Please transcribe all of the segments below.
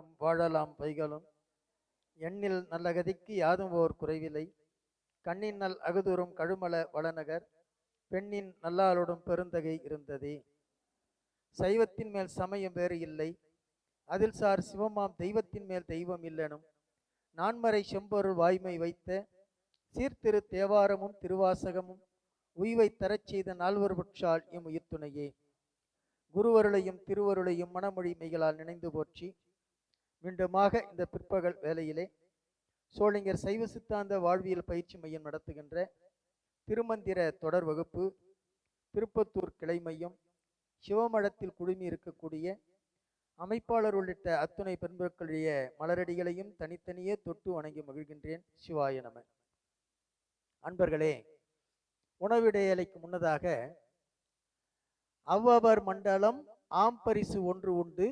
நம் வாழலாம் பைகளும். எண்ணில் நல்ல கதிக்கு யாதும் ஓர் குறைவில்லை. கண்ணின் நல் அகுதுறும் கழுமல வளநகர் பெண்ணின் நல்லாளுடன் பெருந்தகை இருந்ததே. சைவத்தின் மேல் சமயம் வேறு இல்லை. அதில் சார் சிவமாம் தெய்வத்தின் மேல் தெய்வம் இல்லனும். நான்மறை செம்பொருள் வாய்மை வைத்த சீர்திரு தேவாரமும் திருவாசகமும் உய்வை தரச் செய்த நால்வர் புட்சால் எம் உயிர்த்துணையே. குருவருளையும் திருவருளையும் மனமொழி மெய்களால் நினைந்து போற்றி மீண்டுமாக இந்த பிற்பகல் வேளையிலே சோழிங்கர் சைவ சித்தாந்த வாழ்வியல் பயிற்சி மையம் நடத்துகின்ற திருமந்திர தொடர் வகுப்பு திருப்பத்தூர் கிளை மையம் சிவமடத்தில் குழுமி இருக்கக்கூடிய அமைப்பாளர் உள்ளிட்ட அத்துணை பெண்பர்களுடைய மலரடிகளையும் தனித்தனியே தொட்டு வணங்கி மகிழ்கின்றேன். சிவாய நம. அன்பர்களே உணவிடையலைக்கு முன்னதாக அவ்வவர் மண்டலம் ஆம்பரிசு ஒன்று உண்டு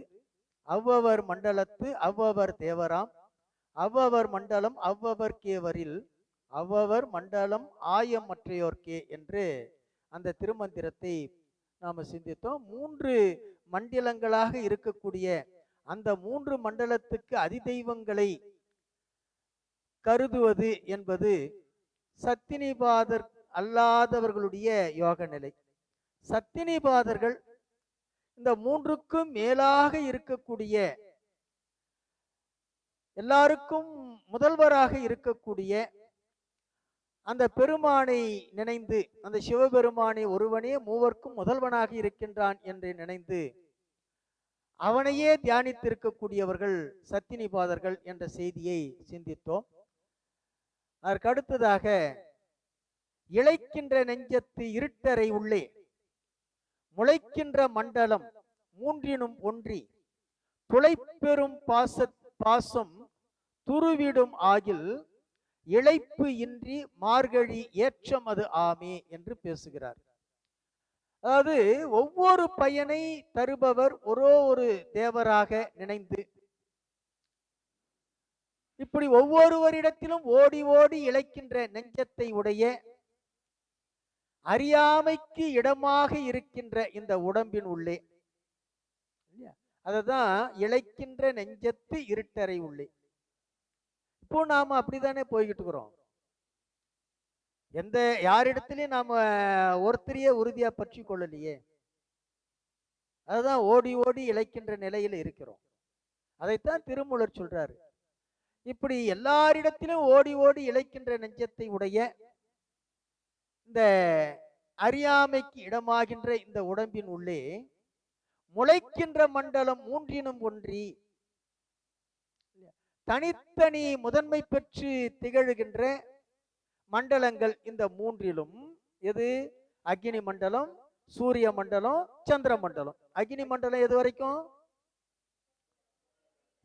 அவ்வவர் மண்டலத்து அவ்வவர் தேவராம். அவ்வவர் மண்டலம் அவ்வவர்கேவரில் அவ்வவர் மண்டலம் ஆயம் மற்றையோர்க்கே என்று அந்த திருமந்திரத்தை நாம் சிந்தித்தோம். மூன்று மண்டலங்களாக இருக்கக்கூடிய அந்த மூன்று மண்டலத்துக்கு அதிதெய்வங்களை கருதுவது என்பது சத்தினிபாதர் அல்லாதவர்களுடைய யோக நிலை சத்தினிபாதர்கள் இந்த மூன்றுக்கும் மேலாக இருக்கக்கூடிய எல்லாருக்கும் முதல்வராக இருக்கக்கூடிய அந்த பெருமானை நினைந்து அந்த சிவபெருமானை ஒருவனே மூவர்க்கும் முதல்வனாக இருக்கின்றான் என்று நினைந்து அவனையே தியானித்திருக்கக்கூடியவர்கள் சத்தினிபாதர்கள் என்ற செய்தியை சிந்தித்தோம். அதற்கடுத்ததாக இழைக்கின்ற நெஞ்சத்து இருட்டறை உள்ளே முளைக்கின்ற மண்டலம் மூன்றினும் ஒன்றி. துளைப்பெறும் பாச பாசம் துருவிடும் ஆகில் இழைப்பு இன்றி மார்கழி ஏற்றம் அது ஆமே என்று பேசுகிறார். அதாவது ஒவ்வொரு பயனை தருபவர் ஒரு ஒரு தேவராக நினைந்து. இப்படி ஒவ்வொருவரிடத்திலும் ஓடி ஓடி இழைக்கின்ற நெஞ்சத்தை உடைய அறியாமைக்கு இடமாக இருக்கின்ற இந்த உடம்பின் உள்ளே. அததான் இழைக்கின்ற நெஞ்சத்து இருட்டறை உள்ளே. இப்போ நாம அப்படித்தானே போய்கிட்டு இருக்கிறோம். எந்த யாரிடத்துலயும் நாம ஒருத்தரையே உறுதியா பற்றி கொள்ளலையே அதுதான் ஓடி ஓடி இழைக்கின்ற நிலையில இருக்கிறோம். அதைத்தான் திருமூலர் சொல்றாரு. இப்படி எல்லாரிடத்திலும் ஓடி ஓடி இழைக்கின்ற நெஞ்சத்தை உடைய இந்த அறியாமைக்கு இடமாகின்ற இந்த உடம்பின் உள்ளே முளைக்கின்ற மண்டலம் மூன்றினும் ஒன்றி தனித்தனி முதன்மை பெற்று திகழ்கின்ற மண்டலங்கள் இந்த மூன்றிலும். எது? அக்னி மண்டலம் சூரிய மண்டலம் சந்திர மண்டலம். அக்னி மண்டலம் எது வரைக்கும்?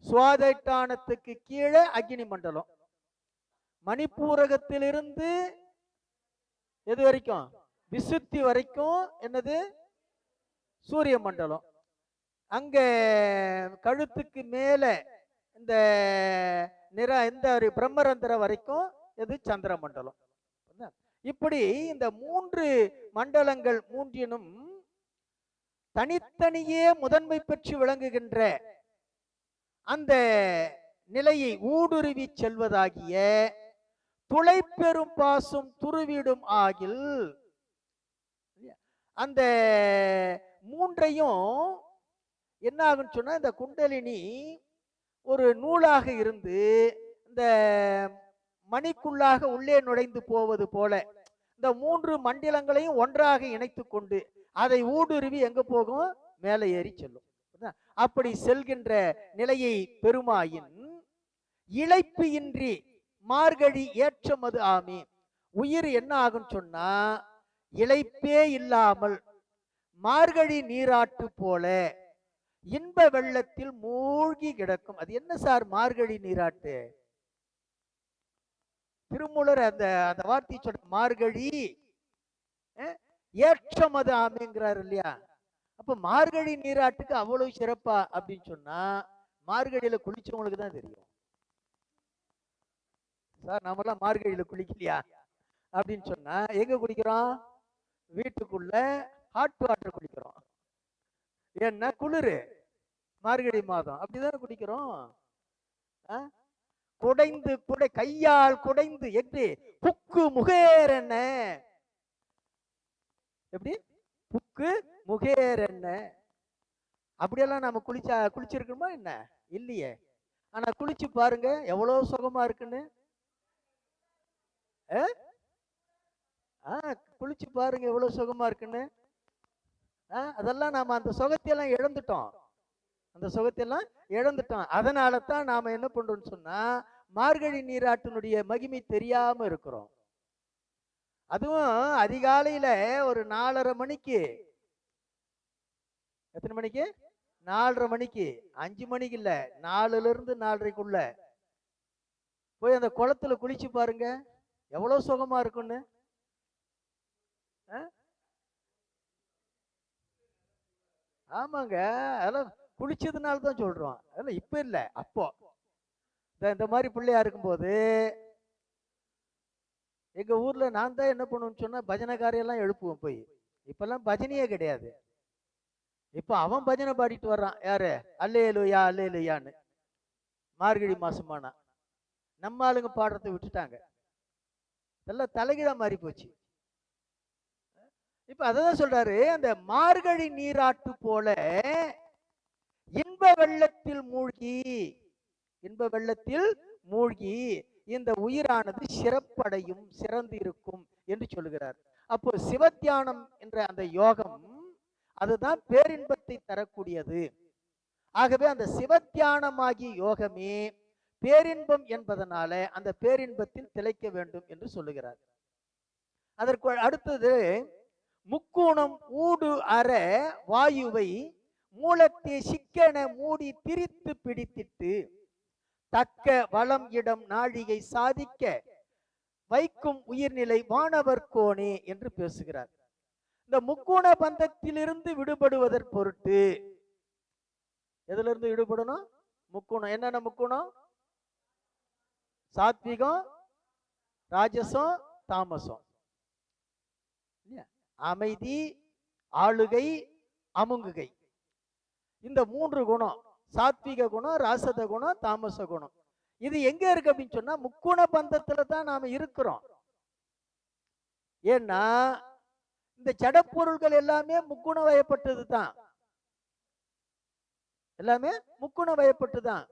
சுவாதைட்டானத்துக்கு கீழே அக்னி மண்டலம். மணிப்பூரகத்திலிருந்து எது வரைக்கும்? விசுத்தி வரைக்கும் என்னது? சூரிய மண்டலம். அங்க கழுத்துக்கு மேல இந்த நிற இந்த ஒரு பிரம்மரந்திரம் வரைக்கும் இது சந்திர மண்டலம். இப்படி இந்த மூன்று மண்டலங்கள் மூன்றினும் தனித்தனியே முதன்மை பெற்று விளங்குகின்ற அந்த நிலையை ஊடுருவி செல்வதாகிய துளை பெரும் பாசும் துருவிடும் ஆகில். அந்த மூன்றையும் என்ன ஆகும்னு சொன்னா இந்த குண்டலினி ஒரு நூலாக இருந்து இந்த மணிக்குள்ளாக உள்ளே நுழைந்து போவது போல இந்த மூன்று மண்டலங்களையும் ஒன்றாக இணைத்து கொண்டு அதை ஊடுருவி எங்க போகும்? மேலே ஏறி செல்லும். அப்படி செல்கின்ற நிலையை பெருமாயின் இழைப்பு இன்றி மார்கழி ஏற்றமது ஆமே. உயிர் என்ன ஆகும் சொன்னா இழைப்பே இல்லாமல் மார்கழி நீராட்டு போல இன்ப வெள்ளத்தில் மூழ்கி கிடக்கும். அது என்ன சார் மார்கழி நீராட்டு? திருமூலர் அந்த அந்த வார்த்தை சொன்ன மார்கழி அஹ், ஏற்றமது ஆமைங்கிறார் இல்லையா? அப்ப மார்கழி நீராட்டுக்கு அவ்வளவு சிறப்பா அப்படின்னு சொன்னா மார்கழியில குளிச்சவங்களுக்கு தான் தெரியும். சார் நாமெல்லாம் மார்கழியில குளிக்கலையா? அப்படின்னு சொன்னா எங்க குளிக்கிறோம்? வீட்டுக்குள்ள ஹாட் வாட்டர் குளிக்கிறோம். ஏன்னா குளிரு. மார்கழி மாதம். அப்படிதானே குடிக்கிறோம் ஆ? குடைந்து குடை கையால் குடைந்து எப்படி? புக்கு முகேர் என்ன? எப்படி? புக்கு முகேர் என்ன? அப்படியெல்லாம் நம்ம குளிச்சா குளிச்சிருக்கணுமா என்ன? இல்லையே. ஆனா குளிச்சு பாருங்க எவ்வளவு சுகமா இருக்குன்னு. ஆ? குளிச்சு பாருங்க எவ்வளவு சுகமா இருக்குன்னு. ஆ, அதெல்லாம் நாம அந்த சுகத்தையெல்லாம் இழந்துட்டோம். அந்த சுகத்தையெல்லாம் இழந்துட்டோம். அதனால தான் நாம என்ன பண்றோம்னு சொன்னா மார்கழி நீராட்டினுடைய மகிமை தெரியாம இருக்கிறோம். அதுவும் அதிகாலையில ஒரு நாலரை மணிக்கு. எத்தனை மணிக்கு? நாலரை மணிக்கு. அஞ்சு மணிக்கு இல்ல நாலுல இருந்து நாலரைக்குள்ள. போய் அந்த குளத்துல குளிச்சு பாருங்க. எவ்வளவு சுகமா இருக்கும்னு? ஆமாங்க. அதெல்லாம் குளிச்சதுனால தான் சொல்றோம். அதெல்லாம் இப்ப இல்ல அப்போ. இந்த இந்த மாதிரி பிள்ளையா இருக்கும்போது எங்க ஊர்ல நான் தான் என்ன பண்ணுவேன்னு சொன்னா பஜனைக்காரையெல்லாம் எழுப்புவோம் போய். இப்பெல்லாம் பஜனையே கிடையாது. இப்ப அவன் பஜனை பாடிட்டு வர்றான். யாரு? அல்லே லுயா லுயான்னு மார்கழி மாசமானா. நம்ம ஆளுங்க பாடுறதை விட்டுட்டாங்க. நல்லா தலைகீழாக மாறி போச்சு இப்ப அதான் சொல்றாரு அந்த மார்கழி நீராட்டு போல இன்ப வெள்ளத்தில் மூழ்கி இன்ப வெள்ளத்தில் மூழ்கி இந்த உயிரானது சிறப்படையும் சிறந்து இருக்கும் என்று சொல்கிறார் அப்போ சிவத்தியானம் என்ற அந்த யோகம் அதுதான் பேரின்பத்தை தரக்கூடியது. ஆகவே அந்த சிவத்தியானமாகிய யோகமே பேரின்பம் என்பதனால அந்த பேரின்பத்தில் திளைக்க வேண்டும் என்று சொல்லுகிறார். அதற்கு அடுத்தது முக்கூணம் ஊடு அற வாயுவை மூலத்தை சிக்கென மூடி திரித்து பிடித்திட்டு தக்க வளம் இடம் நாழிகை சாதிக்க வைக்கும் உயிர்நிலை வானவர் கோணே என்று பேசுகிறார். இந்த முக்கோண பந்தத்திலிருந்து விடுபடுவதற் பொருட்டு எதுல இருந்து விடுபடணும்? முக்கோணம். என்னென்ன முக்கோணம்? சாத்விகம் ராஜசம் தாமசம். அமைதி ஆளுகை அமுங்குகை. இந்த மூன்று குணம் சாத்விக குணம் ராசத குணம் தாமச குணம். இது எங்க இருக்கு அப்படின்னு சொன்னா முக்குண பந்தத்துல தான் நாம இருக்கிறோம். ஏன்னா இந்த ஜடப்பொருள்கள் எல்லாமே முக்குண வயப்பட்டது தான். எல்லாமே முக்குண வயப்பட்டு தான்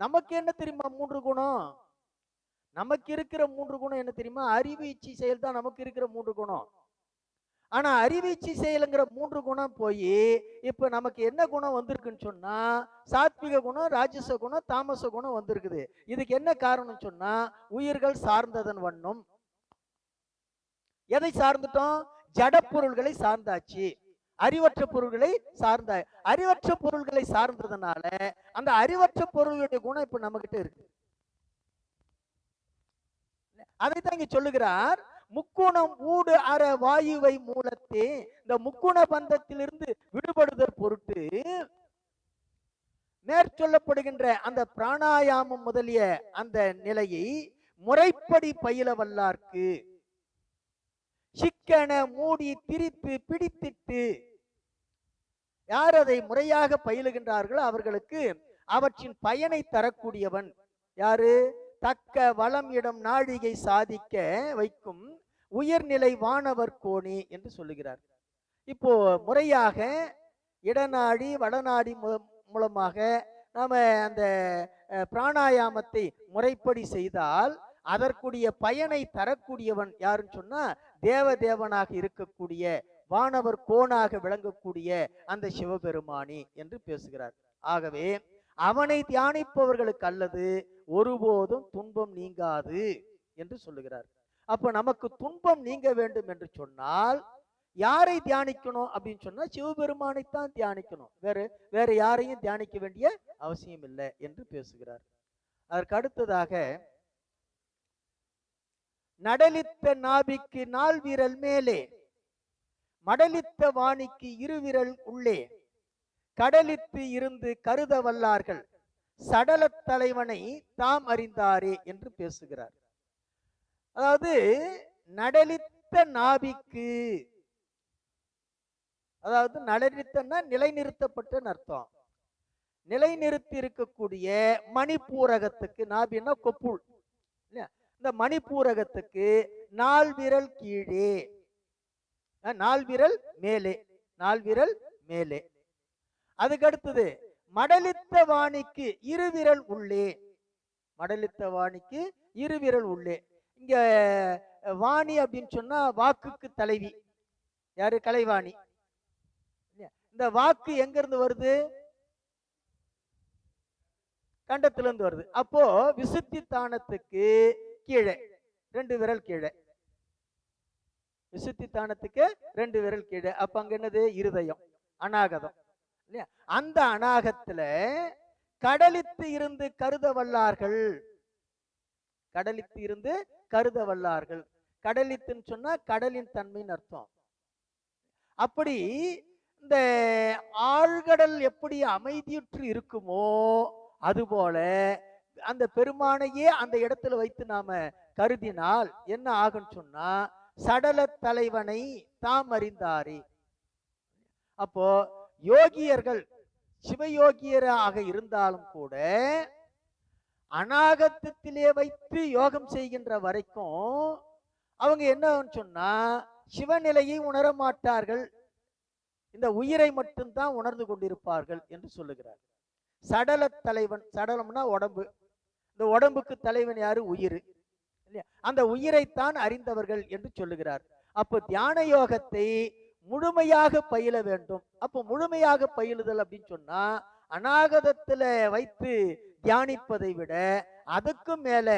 நமக்கு என்ன தெரியுமா மூன்று குணம்? நமக்கு இருக்கிற மூன்று குணம் என்ன தெரியுமா? அறிவு இச்சி செயல் தான் நமக்கு இருக்கிற மூன்று குணம். ஆனா அறிவீச்சி செயலுங்கிற மூன்று குணம் போய் இப்ப நமக்கு என்ன குணம் வந்திருக்குன்னு சொன்னா சாத்விக குணம் ராஜச குணம் தாமச குணம் வந்திருக்குது. இதுக்கு என்ன காரணம் சொன்னா உயிர்கள் சார்ந்ததன் வண்ணம். எதை சார்ந்துட்டோம்? ஜட பொருள்களை சார்ந்தாச்சு. அறிவற்ற பொருள்களை சார்ந்த அறிவற்ற பொருள்களை சார்ந்ததுனால அந்த அறிவற்ற பொருளுடைய குணம் இப்ப நம்ம கிட்ட இருக்கு. அதைத்தான் இங்க சொல்லுகிறார். முக்குணம் ஊடு அற வாயுவை மூலத்தே இந்த முக்குண பந்தத்திலிருந்து விடுபடுதல் பொருட்டு மேற்சொல்லப்படுகின்ற அந்த பிராணாயாமம் முதலிய அந்த நிலையை முறைப்படி பயில வல்லார்க்கு. சிக்கன மூடி திரித்து பிடித்திட்டு யார் அதை முறையாக பயிலுகின்றார்களோ அவர்களுக்கு அவற்றின் பயனை தரக்கூடியவன் யாரு? தக்க வளம் இடம் நாழிகை சாதிக்க வைக்கும் உயர்நிலை வானவர் கோணி என்று சொல்லுகிறார். இப்போ முறையாக இடநாடி வடநாடி மூலமாக நாம அந்த பிராணாயாமத்தை முறைப்படி செய்தால் அதற்குரிய பயனை தரக்கூடியவன் யாருன்னு சொன்னா தேவதேவனாக இருக்கக்கூடிய வானவர் கோணாக விளங்கக்கூடிய அந்த சிவபெருமானி என்று பேசுகிறார். ஆகவே அவனை தியானிப்பவர்களுக்கு அல்லது ஒருபோதும் துன்பம் நீங்காது என்று சொல்லுகிறார். அப்ப நமக்கு துன்பம் நீங்க வேண்டும் என்று சொன்னால் யாரை தியானிக்கணும் அப்படின்னு சொன்னா சிவபெருமானைத்தான் தியானிக்கணும். வேற வேற யாரையும் தியானிக்க வேண்டிய அவசியம் இல்லை என்று பேசுகிறார். அதற்கு அடுத்ததாக நடலித்த நாபிக்கு நால் விரல் மேலே மடலித்த வாணிக்கு இருவிரல் உள்ளே. கடலித்து இருந்து கருத வல்லார்கள். சடலத் தலைவனை தாம் அறிந்தாரே என்று பேசுகிறார். அதாவது நடலித்த நாபிக்கு அதாவது நடலித்தன்னா நிலைநிறுத்தப்பட்டன்னு அர்த்தம். நிலைநிறுத்தி இருக்கக்கூடிய மணிப்பூரகத்துக்கு நாபின்னா கொப்புள் இந்த மணிப்பூரகத்துக்கு நால் விரல் கீழே நால் விரல் மேலே நால் விரல் மேலே. அதுக்கு அடுத்தது மடலித்த வாணிக்கு இருவிரல் உள்ளே. மடலித்த வாணிக்கு இருவிரல் உள்ளே. இங்க வாணி அப்படின்னு சொன்னா வாக்குக்கு தலைவி. யாரு? கலைவாணி. இந்த வாக்கு எங்க இருந்து வருது? கண்டத்துல இருந்து வருது. அப்போ விசுத்தி தானத்துக்கு கீழே ரெண்டு விரல் கீழே. விசுத்தி தானத்துக்கு ரெண்டு விரல் கீழே. அப்ப அங்க என்னது? இருதயம் அநாகதம். இல்லையா? அந்த அநாகத்துல கடலித்து இருந்து கருத வல்லார்கள் கடலித்து இருந்து கருத வல்லார்கள் கடலித்துன்னு சொன்னா கடலின் தன்மைன்னு அர்த்தம். அப்படி இந்த ஆழ்கடல் எப்படி அமைதியுற்று இருக்குமோ அதுபோல அந்த பெருமானையே அந்த இடத்துல வைத்து நாம கருதினால் என்ன ஆகும்னு சொன்னா சடல தலைவனை தாம் அறிந்தாரே. அப்போ யோகியர்கள் சிவயோகியராக இருந்தாலும் கூட அநாகத்தத்திலே வைத்து யோகம் செய்கின்ற வரைக்கும் அவங்க என்னன்னு சொன்னா சிவநிலையை உணர மாட்டார்கள். இந்த உயிரை மட்டும்தான் உணர்ந்து கொண்டிருப்பார்கள் என்று சொல்லுகிறார். சடல தலைவன் சடலம்னா உடம்பு. இந்த உடம்புக்கு தலைவன் யாரு? உயிர். இல்லையா? அந்த உயிரைத்தான் அறிந்தவர்கள் என்று சொல்லுகிறார். அப்போ தியான யோகத்தை முழுமையாக பயில வேண்டும். அப்போ முழுமையாக பயிலுதல் அப்படின்னு சொன்னா அநாகதத்துல வைத்து தியானிப்பதை விட அதுக்கும் மேல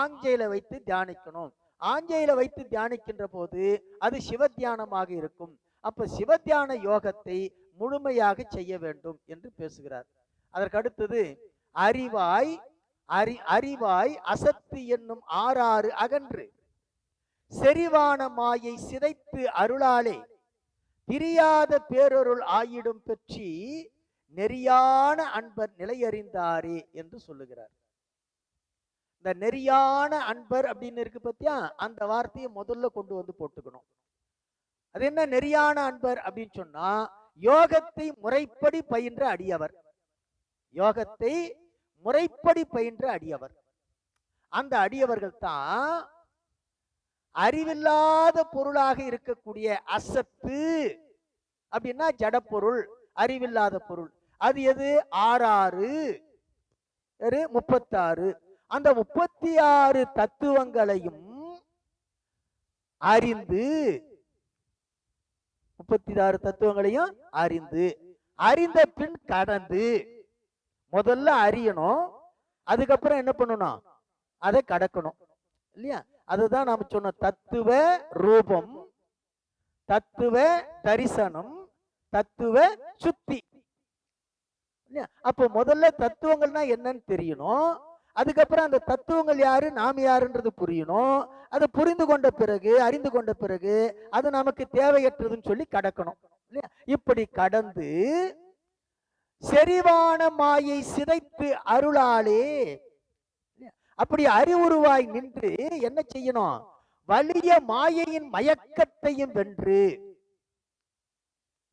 ஆஞ்சையில வைத்து தியானிக்கணும். ஆஞ்சையில வைத்து தியானிக்கின்ற போது அது சிவ தியானமாக இருக்கும். அப்ப சிவ தியான யோகத்தை முழுமையாக செய்ய வேண்டும் என்று பேசுகிறார். அதற்கு அடுத்தது அறிவாய் அறி அறிவாய் அசத்து என்னும் ஆறாறு அகன்று. செறிவான மாயை சிதைத்து அருளாலே பிரியாத பேரொருள் ஆயிடும் பெற்றி நெறியான அன்பர் நிலையறிந்தாரே என்று சொல்லுகிறார். இந்த நெறியான அன்பர் அப்படின்னு இருக்கு பத்தியா? அந்த வார்த்தையை முதல்ல கொண்டு வந்து போட்டுக்கணும். அது என்ன நெறியான அன்பர் அப்படின்னு சொன்னா யோகத்தை முறைப்படி பயின்ற அடியவர். யோகத்தை முறைப்படி பயின்ற அடியவர். அந்த அடியவர்கள் தான் அறிவில்லாத பொருளாக இருக்கக்கூடிய அசத்து அப்படின்னா ஜடப்பொருள் அறிவில்லாத பொருள். அது எது? ஆறாறு. முப்பத்தாறு. அந்த முப்பத்தி ஆறு தத்துவங்களையும் அறிந்து முப்பத்தி ஆறு தத்துவங்களையும் அறிந்து அறிந்த பின் கடந்து முதல்ல அறியணும். அதுக்கப்புறம் என்ன பண்ணணும்? அதை கடக்கணும். இல்லையா? அதுதான் நாம சொன்னோம் தத்துவ ரூபம். தத்துவ தரிசனம். தத்துவ சுத்தி. இல்லையா? அப்போ முதல்ல தத்துவங்கள்னா என்னன்னு தெரியணும். அதுக்கப்புறம் அந்த தத்துவங்கள் யாரு? நாம் யாருன்றது புரியணும். அதை புரிந்து கொண்ட பிறகு அறிந்து கொண்ட பிறகு அது நமக்கு தேவையற்றதுன்னு சொல்லி கடக்கணும். இல்லையா? இப்படி கடந்து செறிவான மாயை சிதைத்து அருளாலே அப்படி அறிவுருவாய் நின்று என்ன செய்யணும்? வலிய மாயையின் மயக்கத்தையும் வென்று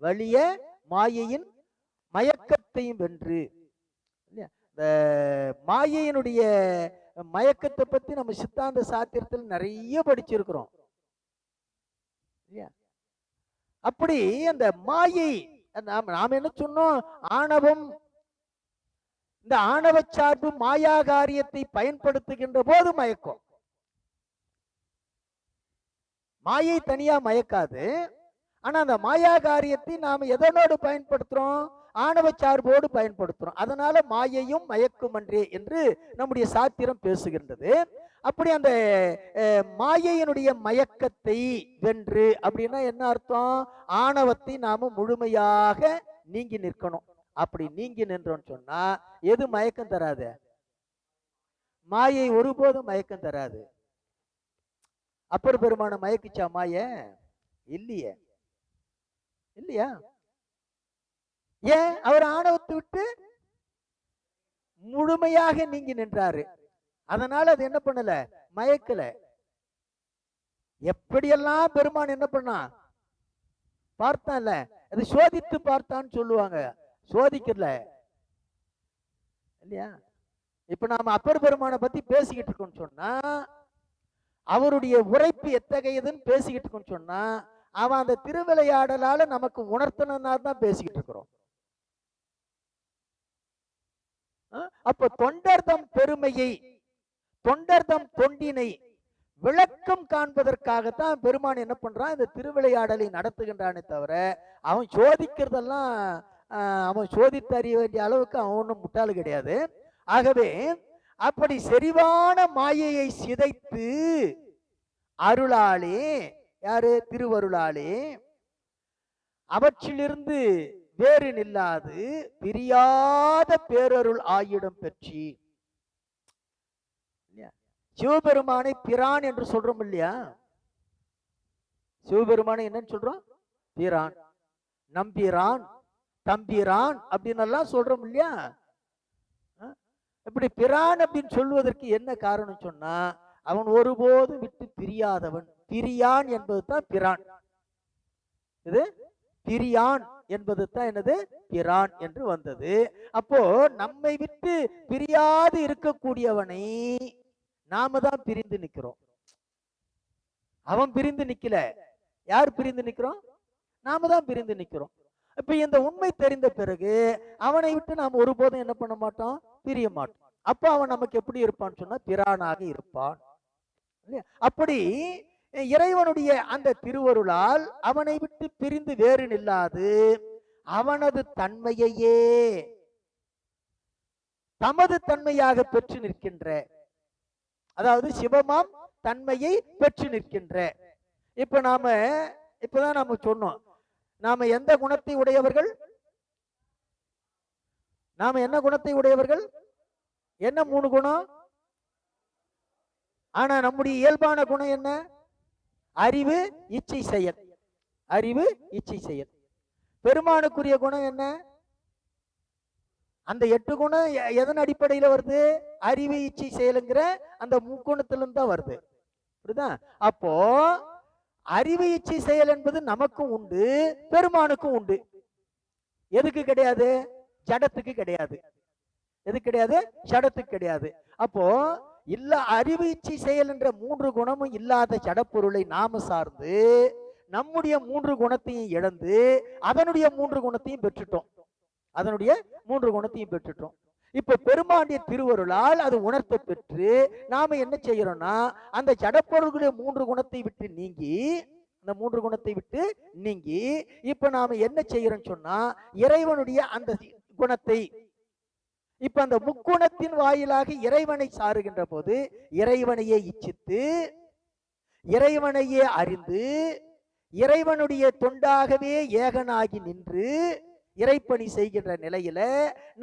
வலிய மாயையின் மயக்கத்தையும் வென்று இந்த மாயையினுடைய மயக்கத்தை பத்தி நம்ம சித்தாந்த சாத்திரத்தில் நிறைய படிச்சிருக்கிறோம். இல்லையா? அப்படி அந்த மாயை நாம் நாம் என்ன சொன்னோம்? ஆணவம் இந்த ஆணவ சார்பு மாயா காரியத்தை பயன்படுத்துகின்ற போது மயக்கம். மாயை தனியா மயக்காது. ஆனா அந்த மாயா காரியத்தை நாம எதனோடு பயன்படுத்துறோம்? ஆணவ சார்போடு பயன்படுத்துறோம். அதனால மாயையும் மயக்கும் அன்றே என்று நம்முடைய சாத்திரம் பேசுகின்றது. அப்படி அந்த மாயையினுடைய மயக்கத்தை வென்று அப்படின்னா என்ன அர்த்தம்? ஆணவத்தை நாம முழுமையாக நீங்கி நிற்கணும். அப்படி நீங்கி நின்றோம்னு சொன்னா எது மயக்கம் தராது? மாயை ஒருபோதும் மயக்கம் தராது. அப்பர் பெருமான மயக்குச்சா மாய? இல்லையே. இல்லையா? ஏன்? அவர் ஆணவத்தை விட்டு முழுமையாக நீங்கி நின்றாரு. அதனால அது என்ன பண்ணல? மயக்கல. எப்படியெல்லாம் பெருமான் என்ன பண்ணான்? பார்த்தான்ல. அது சோதித்து பார்த்தான்னு சொல்லுவாங்க. சோதிக்கல. இல்லையா? இப்ப நாம அப்பர் பெருமானை பத்தி பேசிக்கிட்டு இருக்கோம்னு சொன்னா அவருடைய உரைப்பு எத்தகையதுன்னு பேசிக்கிட்டு இருக்கோம்னு சொன்னா அவன் அந்த திருவிளையாடலால நமக்கு உணர்த்தணும்னா தான் பேசிக்கிட்டு இருக்கிறோம். அப்ப தொண்டர்தம் பெருமையை தொண்டர்தம் தொண்டினை விளக்கம் காண்பதற்காகத்தான் பெருமான் என்ன பண்றான் இந்த திருவிளையாடலை நடத்துகின்றானே தவிர அவன் சோதிக்கிறதெல்லாம் அவன் சோதித்து அறிய வேண்டிய அளவுக்கு அவன் ஒன்றும் முட்டாளு கிடையாது. ஆகவே அப்படி செறிவான மாயையை சிதைத்து அருளாளே யாரு? திருவருளாளே அவற்றிலிருந்து வேறு நில்லாது பிரியாத பேரருள் ஆயிடம் பெற்றி. சிவபெருமானை பிரான் என்று சொல்றோம் இல்லையா? சிவபெருமானை என்னன்னு சொல்றோம்? பிரான். நம்பிரான். தம்பிரான் அப்படின்னு எல்லாம் சொல்றோம் இல்லையா? இப்படி பிரான் அப்படின்னு சொல்வதற்கு என்ன காரணம் சொன்னா அவன் ஒருபோதும் விட்டு பிரியாதவன். பிரியான் என்பது தான் பிரான். இது? பிரியான் என்பது தான் என்னது? பிரான் என்று வந்தது. அப்போ நம்மை விட்டு பிரியாது இருக்கக்கூடியவனை நாம தான் பிரிந்து நிக்கிறோம் அவன் பிரிந்து நிக்கல. யார் பிரிந்து நிக்கிறோம் நாம தான் பிரிந்து நிக்கிறோம் இப்ப இந்த உண்மை தெரிந்த பிறகு அவனை விட்டு நாம் ஒருபோதும் என்ன பண்ண மாட்டோம்? பிரிய மாட்டோம். அப்ப அவன் நமக்கு எப்படி இருப்பான்னு சொன்னா திராணாக இருப்பான். அப்படி இறைவனுடைய அந்த திருவருளால் அவனை விட்டு பிரிந்து வேறு நில்லாது. அவனது தன்மையையே தமது தன்மையாக பெற்று நிற்கின்ற அதாவது சிவமாம் தன்மையை பெற்று நிற்கின்ற. இப்ப நாம இப்பதான் நாம சொன்னோம் நாம எந்த குணத்தை உடையவர்கள்? நாம என்ன குணத்தை உடையவர்கள்? என்ன மூணு குணம்? ஆனா நம்முடைய இயல்பான குணம் என்ன? அறிவு இச்சை செயல். அறிவு இச்சை செயல். பெருமானுக்குரிய குணம் என்ன? அந்த எட்டு குணம் எ- எதன் அடிப்படையில வருது? அறிவு இச்சை செயலுங்கிற அந்த முக்குணத்திலிருந்து தான் வருது. புரியுதா? அப்போ அறிவு இச்சை செயல் என்பது நமக்கும் உண்டு பெருமானுக்கும் உண்டு. எதுக்கு கிடையாது? ஜடத்துக்கு கிடையாது. எது கிடையாது? ஜடத்துக்கு கிடையாது. அப்போ இல்ல அறிவு இச்சை செயல் என்ற மூன்று குணமும் இல்லாத ஜடப்பொருளை நாம சார்ந்து நம்முடைய மூன்று குணத்தையும் இழந்து அதனுடைய மூன்று குணத்தையும் பெற்றுட்டோம். அதனுடைய மூன்று குணத்தையும் பெற்றுட்டோம். இப்ப பெருமாண்டிய திருவருளால் அது உணர்த்த பெற்று நாம என்ன செய்யறோம்னா அந்த ஜடப்பொருளுடைய மூன்று குணத்தை விட்டு நீங்கி அந்த மூன்று குணத்தை விட்டு நீங்கி இப்ப நாம என்ன செய்யறோம்னு சொன்னா இறைவனுடைய அந்த குணத்தை இப்ப அந்த முக்குணத்தின் வாயிலாக இறைவனை சாருகின்ற போது இறைவனையே இச்சித்து இறைவனையே அறிந்து இறைவனுடைய தொண்டாகவே ஏகனாகி நின்று இறைப்பணி செய்கின்ற நிலையில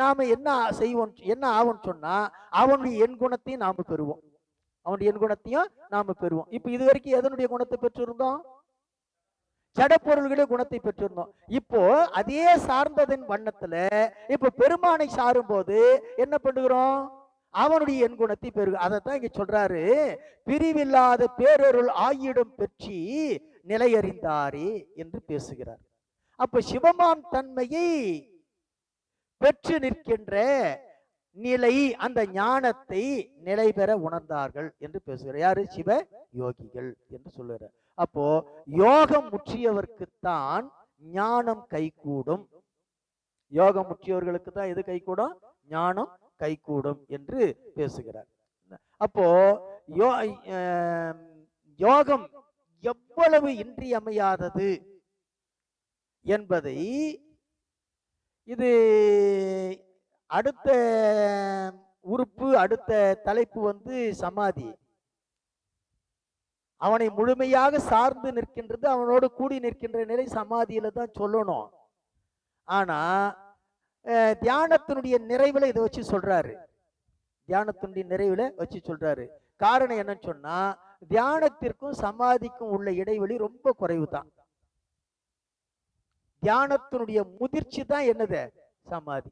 நாம என்ன செய்வோம் என்ன ஆகும் சொன்னா அவனுடைய எண் குணத்தையும் நாம பெறுவோம். அவனுடைய எண் குணத்தையும் நாம பெறுவோம். இப்ப இது வரைக்கும் எதனுடைய குணத்தை பெற்றிருந்தோம்? ஜடப்பொருள்களுடைய குணத்தை பெற்றிருந்தோம். இப்போ அதே சார்ந்ததன் வண்ணத்துல இப்ப பெருமானை சாரும் போது என்ன பண்ணுகிறோம்? அவனுடைய எண் குணத்தை பெருகு தான் இங்க சொல்றாரு. பிரிவில்லாத பேரருள் ஆயிடும் பெற்றி நிலையறிந்தாரே என்று பேசுகிறார். அப்ப சிவமாம் தன்மையை பெற்று நிற்கின்ற நிலை அந்த ஞானத்தை நிலை பெற உணர்ந்தார்கள் என்று பேசுகிறார். யாரு? சிவ யோகிகள் என்று சொல்லுகிறார். அப்போ யோகம் முற்றியவர்க்குத்தான் ஞானம் கைகூடும். யோகம் முற்றியவர்களுக்கு தான் எது கைகூடும்? ஞானம் கைகூடும் என்று பேசுகிறார். அப்போ யோ யோகம் எவ்வளவு இன்றியமையாதது? என்பதை இது அடுத்த உறுப்பு அடுத்த தலைப்பு வந்து சமாதி. அவனை முழுமையாக சார்ந்து நிற்கின்றது அவனோடு கூடி நிற்கின்ற நிலை சமாதியில தான் சொல்லணும். ஆனா அஹ், தியானத்தினுடைய நிறைவுல இதை வச்சு சொல்றாரு. தியானத்தினுடைய நிறைவுல வச்சு சொல்றாரு. காரணம் என்னன்னு சொன்னா தியானத்திற்கும் சமாதிக்கும் உள்ள இடைவெளி ரொம்ப குறைவு தான் தியானத்தினுடைய முதிர்ச்சி தான் என்னது? சமாதி.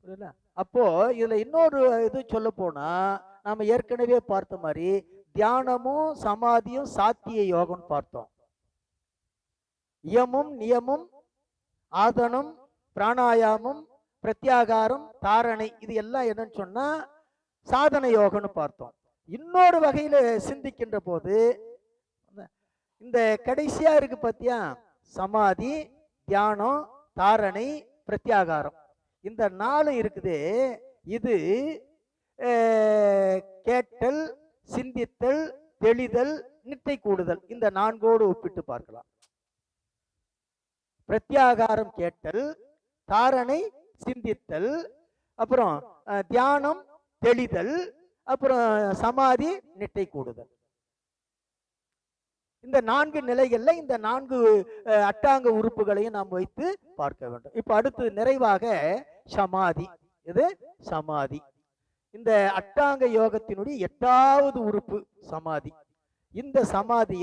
புரியல அப்போ இதுல இன்னொரு இது சொல்ல போனா நாம ஏற்கனவே பார்த்த மாதிரி தியானமும் சமாதியும் சாத்திய யோகம்னு பார்த்தோம். இயமும் நியமும் ஆதனம் பிராணாயாமம் பிரத்யாகாரம் தாரணை இது எல்லாம் என்னன்னு சொன்னா சாதன யோகம்னு பார்த்தோம். இன்னொரு வகையில சிந்திக்கின்ற போது இந்த கடைசியா இருக்கு பாத்தியா? சமாதி தியானம் தாரணை பிரத்யாகாரம். இந்த நாலு இருக்குது. இது அஹ், கேட்டல் சிந்தித்தல் தெளிதல் நிட்டை கூடுதல். இந்த நான்கோடு ஒப்பிட்டு பார்க்கலாம். பிரத்யாகாரம் கேட்டல் தாரணை சிந்தித்தல் அப்புறம் அஹ், தியானம் தெளிதல் அப்புறம் சமாதி நிட்டை கூடுதல். இந்த நான்கு நிலைகளில் இந்த நான்கு அட்டாங்க உறுப்புகளையும் நாம் வைத்து பார்க்க வேண்டும். இப்போ அடுத்து நிறைவாக சமாதி. இது சமாதி. இந்த அட்டாங்க யோகத்தினுடைய எட்டாவது உறுப்பு சமாதி. இந்த சமாதியில்